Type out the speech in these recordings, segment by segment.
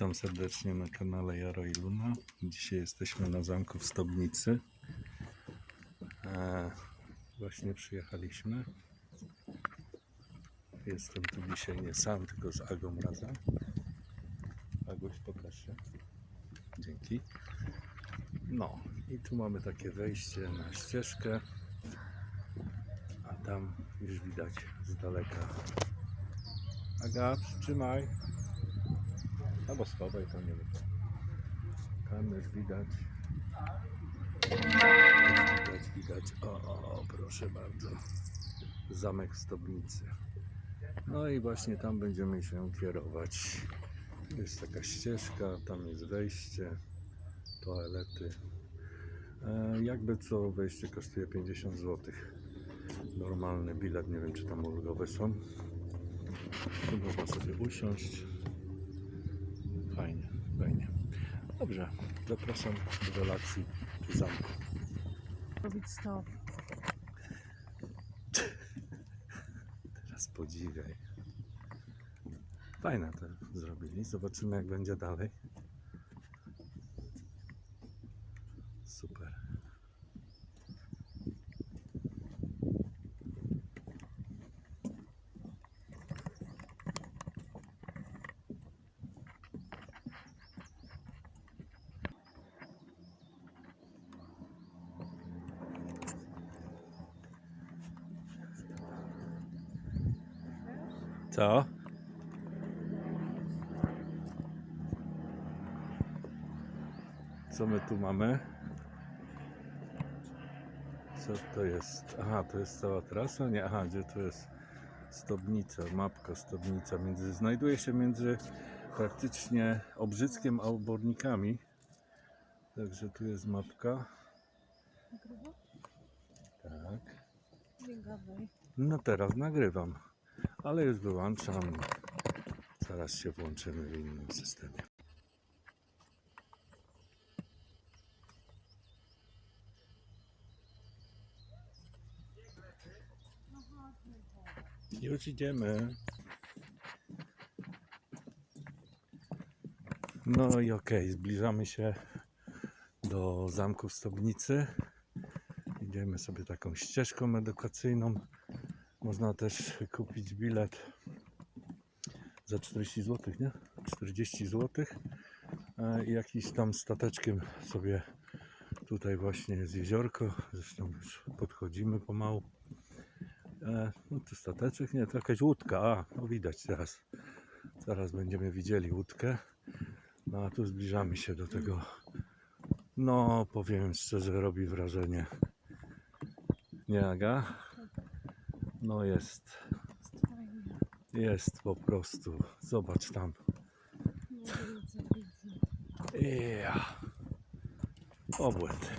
Witam serdecznie na kanale Jaro i Luna. Dzisiaj jesteśmy na zamku w Stobnicy. E, właśnie przyjechaliśmy. Jestem tu dzisiaj nie sam, tylko z Agą razem. Aguś, pokaż się. Dzięki. No i tu mamy takie wejście na ścieżkę. A tam już widać z daleka. Aga, przytrzymaj. Albo schowaj tam, nie wiem. Tam widać. Widać, widać. O, o, proszę bardzo. Zamek Stobnicy. No i właśnie tam będziemy się kierować. Jest taka ścieżka, tam jest wejście, toalety. E, jakby co wejście kosztuje 50 zł. Normalny bilet, nie wiem czy tam ulgowe są. Tu można sobie usiąść. Fajnie, fajnie. Dobrze, zapraszam do relacji przy zamku. robić stop. Teraz podziwiaj. Fajne to zrobili. Zobaczymy jak będzie dalej. Super. Co? Co my tu mamy? Co to jest? Aha, to jest cała trasa? Nie, aha, gdzie tu jest Stobnica, mapka Stobnica. Między, znajduje się między praktycznie Obrzyckiem a Obornikami. Także tu jest mapka. Tak. No teraz nagrywam, ale już wyłączam. Zaraz się włączymy w innym systemie. Już idziemy. No i okej, zbliżamy się do zamku w Stobnicy. Idziemy sobie taką ścieżką edukacyjną. Można też kupić bilet za 40 zł, nie? 40 zł. E, I jakiś tam stateczkiem sobie tutaj właśnie jest jeziorko. Zresztą już podchodzimy pomału. E, No to stateczek, nie, to jakaś łódka. A, no widać teraz. Zaraz będziemy widzieli łódkę. No a tu zbliżamy się do tego. No, powiem szczerze, robi wrażenie. Nie, Aga? No jest, jest po prostu. Zobacz tam. Ja. Obłęd.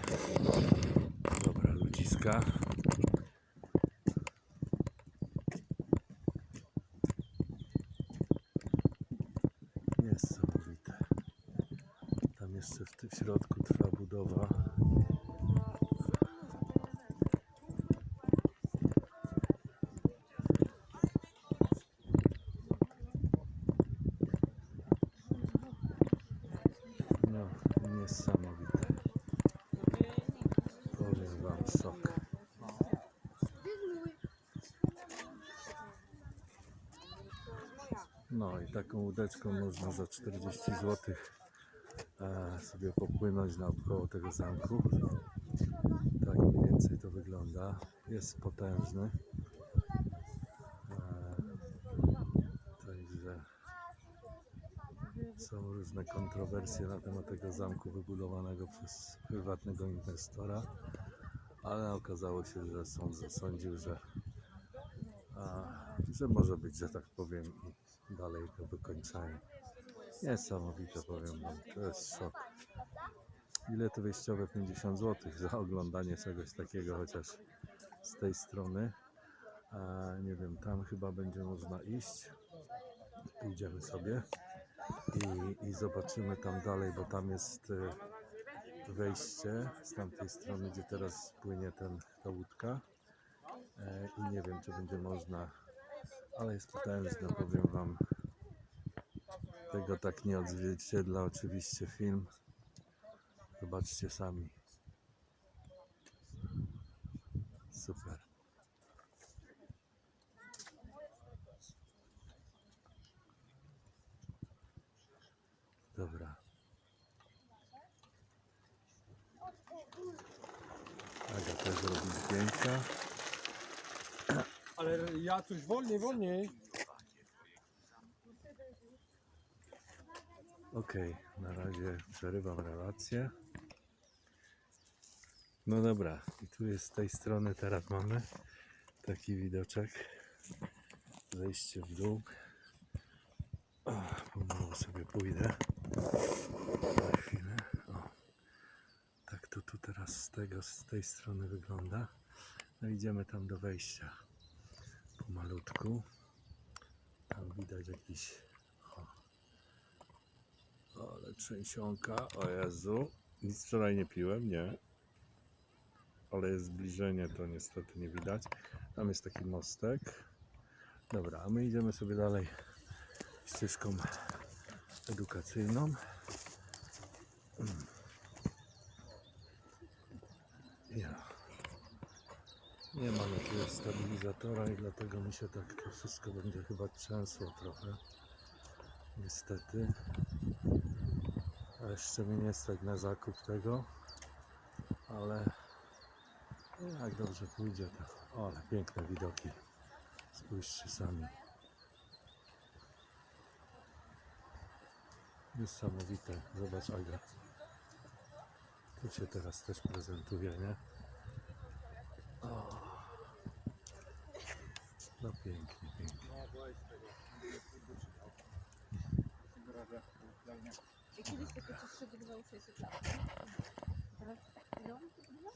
Dobra, ludziska. Niesamowite. Tam jeszcze w, ty- w środku trwa budowa. No, niesamowite. Powiem wam szok. No i taką łódeczką można za 40 zł e, sobie popłynąć naokoło tego zamku. Tak mniej więcej to wygląda. Jest potężny. E, także są różne kontrowersje na temat tego zamku wybudowanego przez prywatnego inwestora, ale okazało się, że sąd zasądził, że, a, że może być, że tak powiem, dalej to wykończają. Niesamowite powiem wam, to jest szok. Bilety wejściowe 50 zł za oglądanie czegoś takiego, chociaż z tej strony. A, nie wiem, tam chyba będzie można iść. Pójdziemy sobie i, i zobaczymy tam dalej, bo tam jest e, wejście z tamtej strony, gdzie teraz płynie ten, ta łódka. E, I nie wiem, czy będzie można, ale jest potężne, powiem Wam. Tego tak nie odzwierciedla oczywiście film. Zobaczcie sami. Super. Dobra. Aga też robi zdjęcia. Ale ja coś wolniej, wolniej. Okej, na razie przerywam relację. No dobra, i tu jest z tej strony teraz mamy taki widoczek. Zejście w dół. O, pomału sobie pójdę. Na chwilę. O. Tak to tu teraz z tego, z tej strony wygląda. No idziemy tam do wejścia. Pomalutku. Tam widać jakiś ale trzęsionka, o Jezu. Nic wczoraj nie piłem, nie. Ale jest zbliżenie, to niestety nie widać. Tam jest taki mostek. Dobra, a my idziemy sobie dalej ścieżką edukacyjną. Mm. Ja. Nie mam jakiegoś stabilizatora i dlatego mi się tak to wszystko będzie chyba trzęsło trochę. Niestety. A jeszcze mi nie stać na zakup tego, ale jak dobrze pójdzie, to ale piękne widoki. Spójrzcie sami. Niesamowite. Zobacz Aga. Tu się teraz też prezentuje, nie? No pięknie, pięknie. I kiedyś takie się wygrywało 600 lat. Teraz ile on to wygrywa?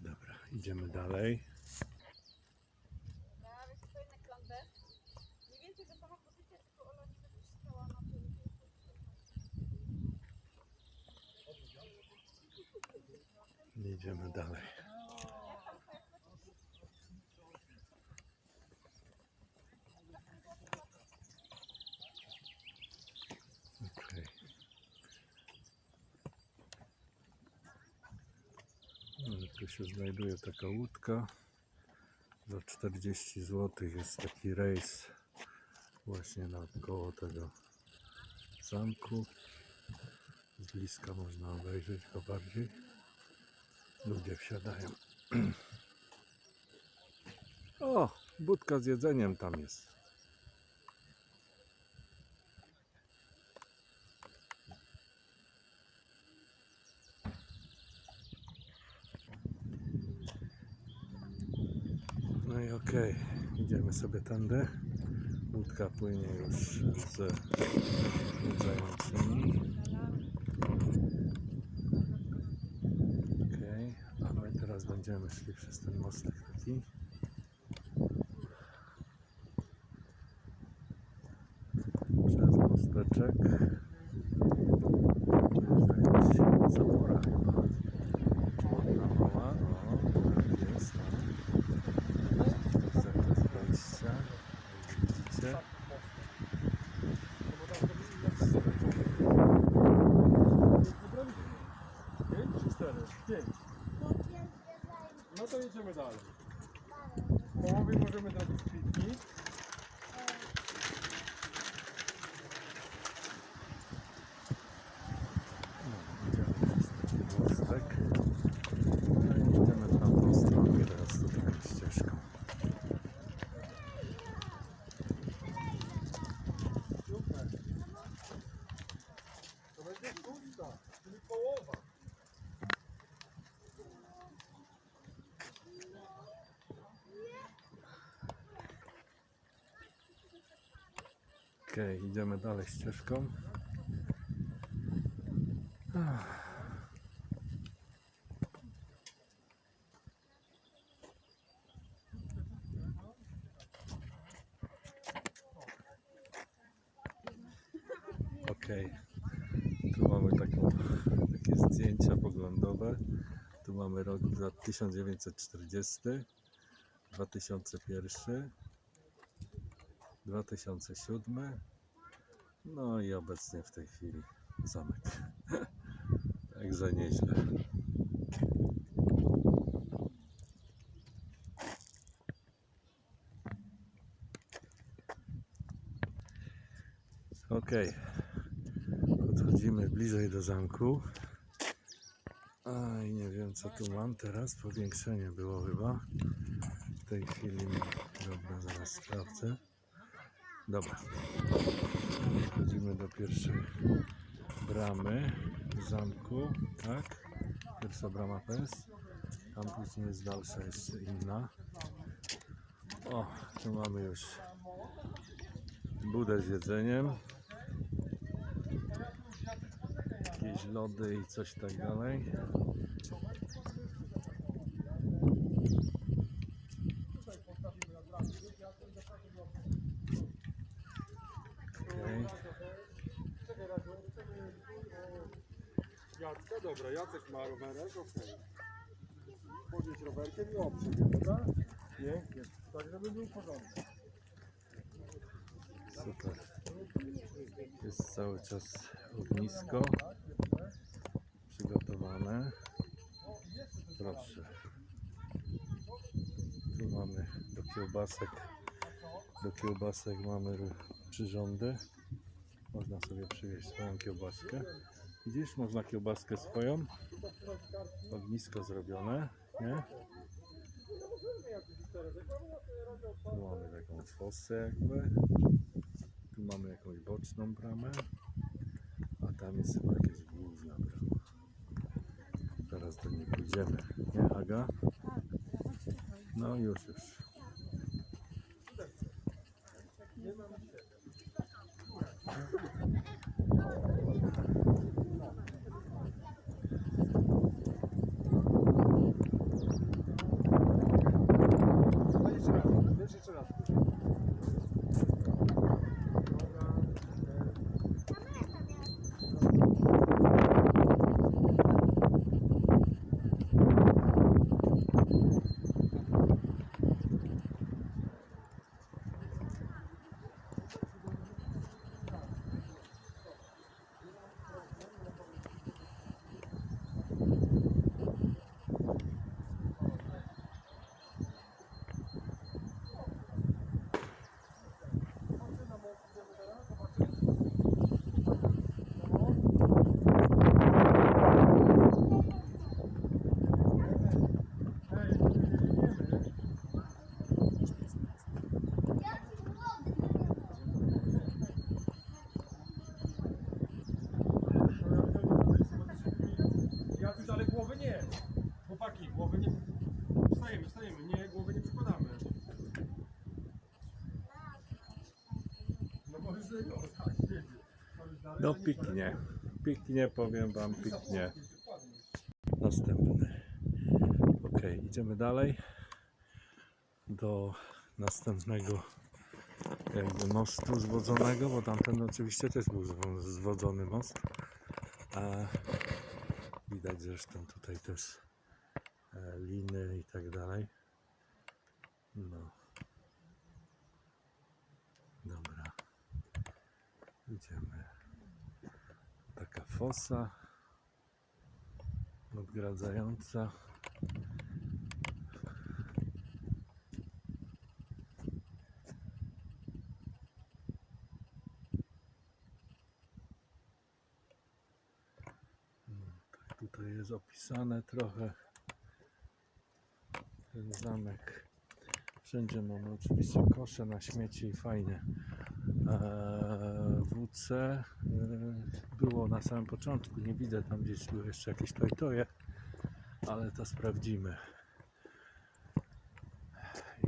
Dobra, idziemy dalej. Mniej więcej ta sama pozycja, tylko Ola nie będzie stała na tym. Idziemy dalej. No, Tu się znajduje taka łódka. Za 40 zł jest taki rejs właśnie naokoło tego zamku. Z bliska można obejrzeć go bardziej. Ludzie wsiadają. O, budka z jedzeniem tam jest. Okej, idziemy sobie tędy. Łódka płynie już z zwiedzającymi. Okej, a my teraz będziemy szli przez ten mostek taki. Przez mosteczek. To jest jakaś zapora chyba. Ładna, mała. O, tak jest. no. Zakaz wejścia. Jak widzicie. Pięć czy cztery? Pięć. No to jedziemy dalej. W połowie możemy zrobić piknik. No, idziemy przez taki mostek. No i idziemy w tamtą stronę teraz tutaj ścieżką. Super. To będzie szósta, czyli połowa. Okej, idziemy dalej ścieżką. Okej. Tu mamy taką, takie zdjęcia poglądowe. Tu mamy rok za 1940, 2001, 2007, no i obecnie w tej chwili zamek. Także nieźle. Okej. Podchodzimy bliżej do zamku. Aj, nie wiem co tu mam teraz. Powiększenie było chyba. W tej chwili. Dobra, zaraz sprawdzę. Dobra. Wchodzimy do pierwszej bramy zamku. Tak. Pierwsza brama to jest. Później jest dalsza jeszcze inna. O, tu mamy już budę z jedzeniem. Jakieś lody i coś tak dalej. Okej. Jacka, dobra, Jacek ma rowerek, okej. Podjedź rowerkiem i oprzeć, dobra? Pięknie. Tak, żeby był porządek. Super. Jest cały czas ognisko przygotowane. Proszę. Tu mamy do kiełbasek. Do kiełbasek mamy przyrządy. Można sobie przywieźć swoją kiełbaskę. Widzisz, można kiełbaskę swoją. Ognisko zrobione, nie? Tu mamy taką fosę jakby. Tu mamy jakąś boczną bramę, a tam jest chyba jakaś główna brama. Teraz do niej pójdziemy, nie Aga? No już, już. No jeszcze raz, wiesz, jeszcze raz. Hej, jedziemy. Ja już ale głowy nie. Chłopaki, głowy nie. Wstajemy, wstajemy. Nie, głowy nie przykładamy. No bo już no, tak, jedzie. No piknie, piknie, powiem wam, piknie. Następny. Ok, idziemy dalej do następnego jakby mostu zwodzonego, bo tamten oczywiście też był zwo- zwodzony most. A widać zresztą tutaj też e, liny i tak dalej. No. Dobra. Idziemy. Taka fosa odgradzająca. No, tak tutaj jest opisane trochę ten zamek. Wszędzie mamy oczywiście kosze na śmieci i fajnie. Eee, WC eee, było na samym początku, nie widzę tam gdzieś były jeszcze jakieś tojtoje, ale to sprawdzimy.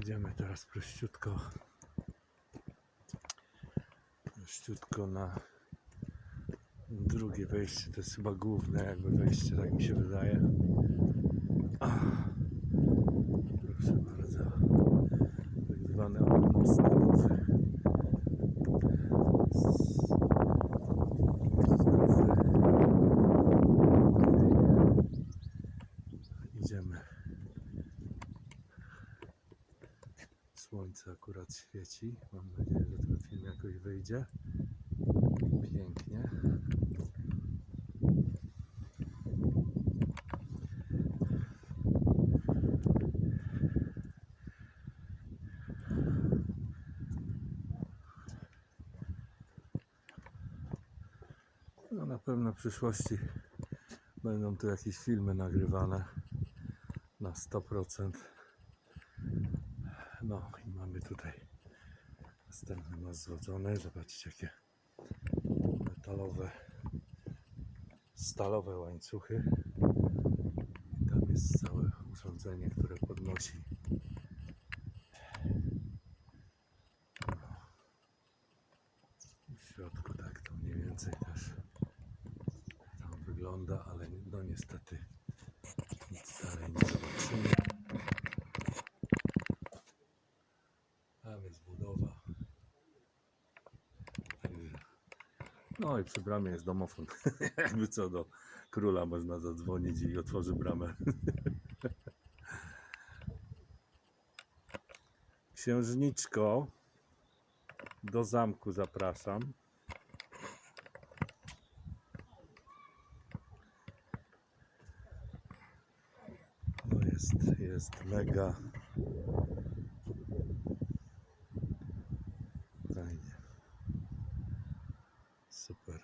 Idziemy teraz prościutko prościutko na drugie wejście, to jest chyba główne jakby wejście, tak mi się wydaje. Ach, proszę bardzo, tak zwany most Słońce akurat świeci. Mam nadzieję, że ten film jakoś wyjdzie. Pięknie. No na pewno w przyszłości będą tu jakieś filmy nagrywane na 100%. No i mamy tutaj następny most zwodzony. Zobaczcie jakie metalowe, stalowe łańcuchy. I tam jest całe urządzenie, które podnosi. No. W środku tak to mniej więcej też tam wygląda, ale no niestety nic dalej nie zobaczymy. Tam jest budowa. Także- No i przy bramie jest domofon. Jakby co do króla można zadzwonić i otworzy bramę. Księżniczko, do zamku zapraszam. No jest, jest mega. Fajnie. Super.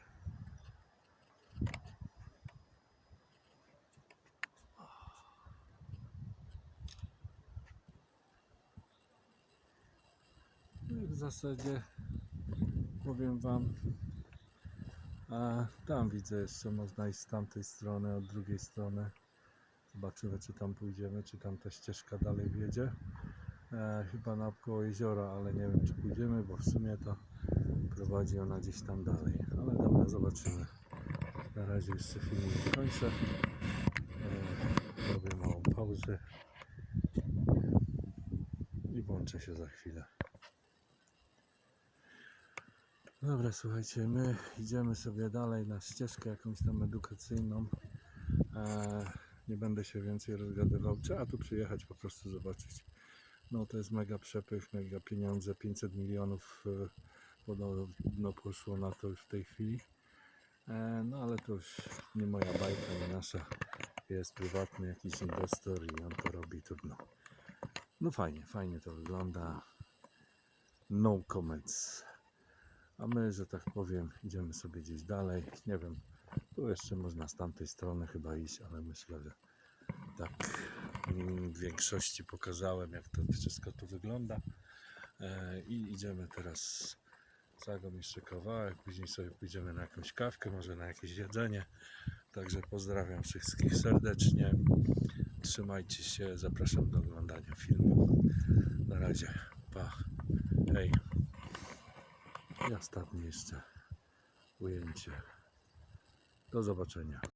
No i w zasadzie powiem Wam, a tam widzę jeszcze można iść z tamtej strony, od drugiej strony. Zobaczymy, czy tam pójdziemy, czy tam ta ścieżka dalej wiedzie. E, chyba naokoło jeziora, ale nie wiem, czy pójdziemy, bo w sumie to prowadzi ona gdzieś tam dalej. Ale dobra, zobaczymy. Na razie jeszcze film nie kończę. E, robię małą pauzę i włączę się za chwilę. Dobra, słuchajcie, my idziemy sobie dalej na ścieżkę jakąś tam edukacyjną. E, nie będę się więcej rozgadywał. Trzeba tu przyjechać, po prostu zobaczyć. No to jest mega przepych, mega pieniądze. 500 milionów e, podobno poszło na to już w tej chwili. E, no ale to już nie moja bajka, nie nasza. Jest prywatny jakiś inwestor i on to robi trudno. No fajnie, fajnie to wygląda. No comments. A my, że tak powiem, idziemy sobie gdzieś dalej. Nie wiem, tu jeszcze można z tamtej strony chyba iść, ale myślę, że tak mm, w większości pokazałem, jak to wszystko tu wygląda. E, I idziemy teraz za Agą jeszcze kawałek, później sobie pójdziemy na jakąś kawkę, może na jakieś jedzenie. Także pozdrawiam wszystkich serdecznie. Trzymajcie się, zapraszam do oglądania filmu. Na razie, pa, hej. I ostatnie jeszcze ujęcie. Do zobaczenia.